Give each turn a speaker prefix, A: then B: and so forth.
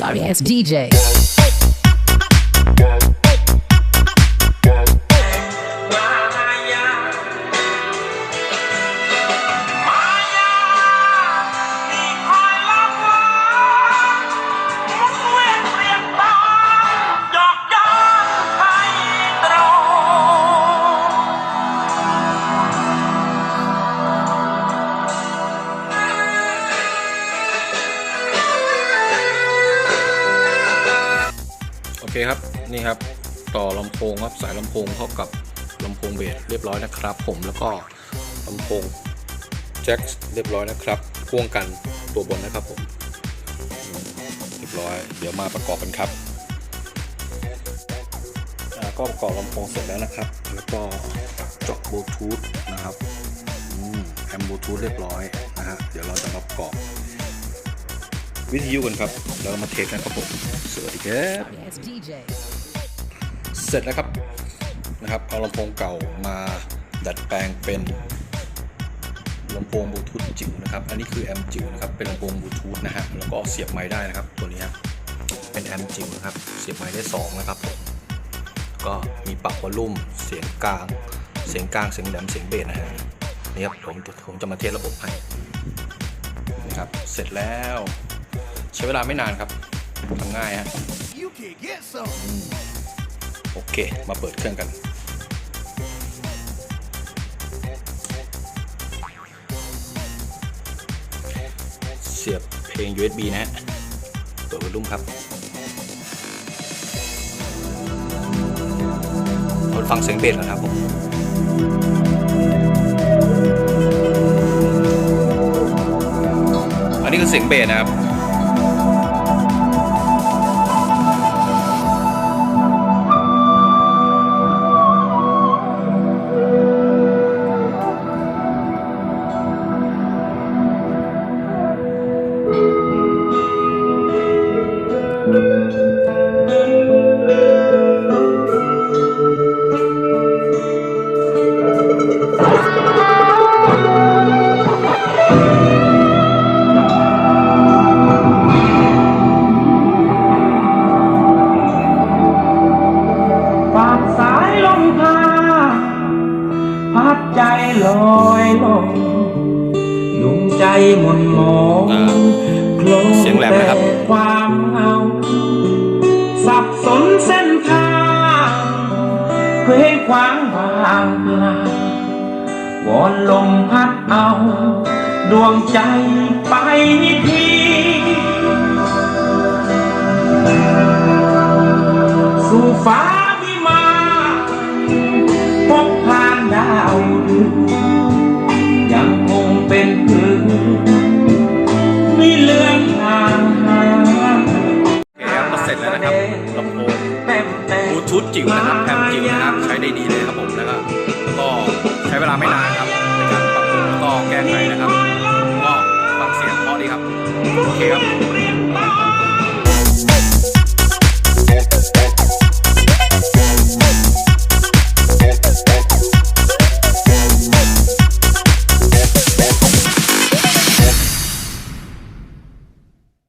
A: Sorry ass DJ.
B: คครับนี่ครับต่อลำโพงครับสายลำโพงเข้ากับลำโพงเบสเรียบร้อยนะครับ ผมแล้วก็ลำโพงแจ็คเรียบร้อยนะครับพ่วงกันตัวบนนะครับผมเรียบร้อย เดี๋ยวมาประกอบกันครับก็ประกอบลำโพงเสร็จแล้วนะครับ แล้วก็เจาะบลูทูธนะครับอืมแอมบลูทูธเรียบร้อยนะฮะเดี๋ยวเราจะมาประกอบ วิทยุกันครับแล้วมาเทสกันครับผมสวัสดีครับเสร็จแล้วครับนะครับเอาลำโพงเก่ามาดัดแปลงเป็นลำโพงบลูทูธจิ๋วนะครับ อันนี้คือแอมจิ๋วนะครับเป็นลำโพงบลูทูธนะฮะแล้วก็เสียบไม้ได้นะครับ ตัวนี้เป็นแอมจิ๋วนะครับ เสียบไม้ได้สองนะครับผมก็มีปรับวอลลุ่มเสียงกลาง เสียงกลางเสียงแหลมเสียงเบสนะฮะนี่ครับผมผมจะมาเทสระบบให้นะครับเสร็จแล้ว ใช้เวลาไม่นานครับทำง่ายฮะโอเค มาเปิดเครื่องกัน เสียบเพลง USB นะฮะเปิดวอลลุ่มครับเราฟังเสียงเบสก่อนครับผมอันนี้คือเสียงเบสนะครับ
C: พาพัดใจลอยลงดวงใจหมุนมองโคลง
B: เสียงแหลมนครับ
C: แต่ความเหงาสับสนเส้นทางเคว้งคว้างวางเปล่าวอนลมพัดเอา ดวงใจไปทีสู่ฟ้า แต่
B: บลูทูธจิ๋วนะครับแพมจิ๋วนะครับใช้ได้ดีเลยครับผมแล้วก็ก็ใช้เวลาไม่นานครับในการปรับปรุงแล้วก็แก้ไขนะครับ ก็ฟังเสียงเพราะดีครับโอเคครับ